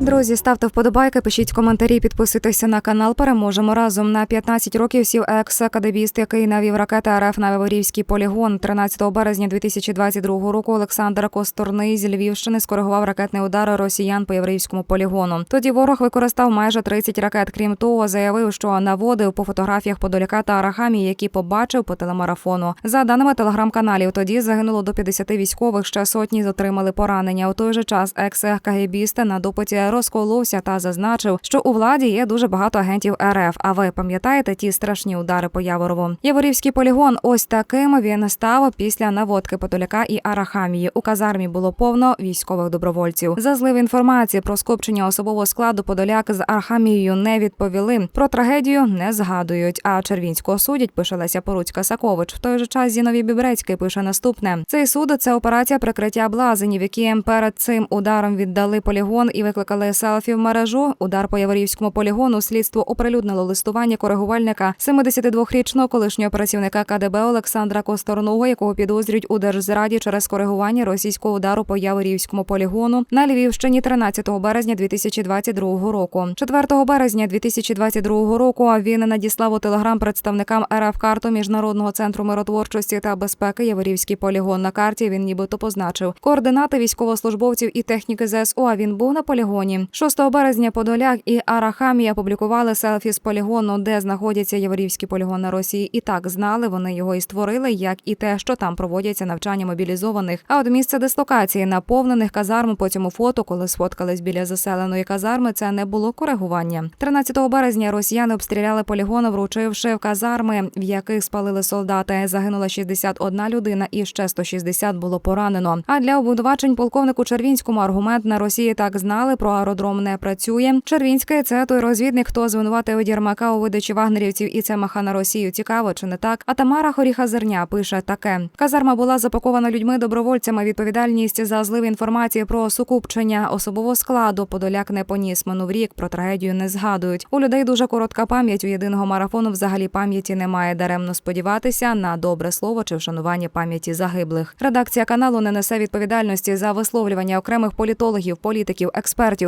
Друзі, ставте вподобайки, пишіть коментарі, підписуйтеся на канал. Переможемо разом. На 15 років сів екс-кадебіст, який навів ракети РФ на Виворівський полігон. 13 березня 2022 року Олександр Косторний з Львівщини скоригував ракетний удар росіян по єврейському полігону. Тоді ворог використав майже 30 ракет. Крім того, заявив, що наводив по фотографіях Подоляка та Арахамі, які побачив по телемарафону. За даними телеграм-каналів, тоді загинуло до 50 військових. Ще сотні отримали поранення. У той же час екс-кагебіст на допиті розколовся та зазначив, що у владі є дуже багато агентів РФ. А ви пам'ятаєте ті страшні удари по Яворову? Яворівський полігон ось таким він став після наводки Подоляка і Арахамії. У казармі було повно військових добровольців. За злив інформації про скупчення особового складу Подоляк з Арахамією не відповіли. Про трагедію не згадують. А Червінського судять пише Леся Поруцька Сакович. В той же час Зіновій Бібрецький пише наступне: цей суд це операція прикриття блазенів, які перед цим ударом віддали полігон і викликали селфі в мережу. Удар по Яворівському полігону слідство оприлюднило листування коригувальника 72-річного колишнього працівника КДБ Олександра Косторного, якого підозрюють у держзраді через коригування російського удару по Яворівському полігону на Львівщині 13 березня 2022 року. 4 березня 2022 року він надіслав у телеграм представникам РФ карту міжнародного центру миротворчості та безпеки Яворівський полігон. На карті він нібито позначив координати військовослужбовців і техніки ЗСУ. А він був на полігоні. 6 березня Подоляк і Арахамія опублікували селфі з полігону, де знаходяться Яворівський полігон на Росії. І так знали вони його і створили, як і те, що там проводяться навчання мобілізованих. А от місце дислокації наповнених казарм по цьому фото, коли сфоткались біля заселеної казарми, це не було коригування. 13 березня росіяни обстріляли полігон, вручивши в казарми, в яких спалили солдати. Загинула 61 людина, і ще 160 було поранено. А для обвинувачень полковнику Червінському аргумент на Росії так знали про аеродром не працює. Червінський – це той розвідник, хто звинуватив Єрмака у видачі вагнерівців, і це маха на Росію. Цікаво чи не так? А Тамара Хоріха Зерня пише таке: казарма була запакована людьми добровольцями. Відповідальність за злив інформації про сукупчення особового складу. Подоляк не поніс минув рік. Про трагедію не згадують. У людей дуже коротка пам'ять. У єдиного марафону взагалі пам'яті немає. Даремно сподіватися на добре слово чи вшанування пам'яті загиблих. Редакція каналу не несе відповідальності за висловлювання окремих політологів, політиків, експертів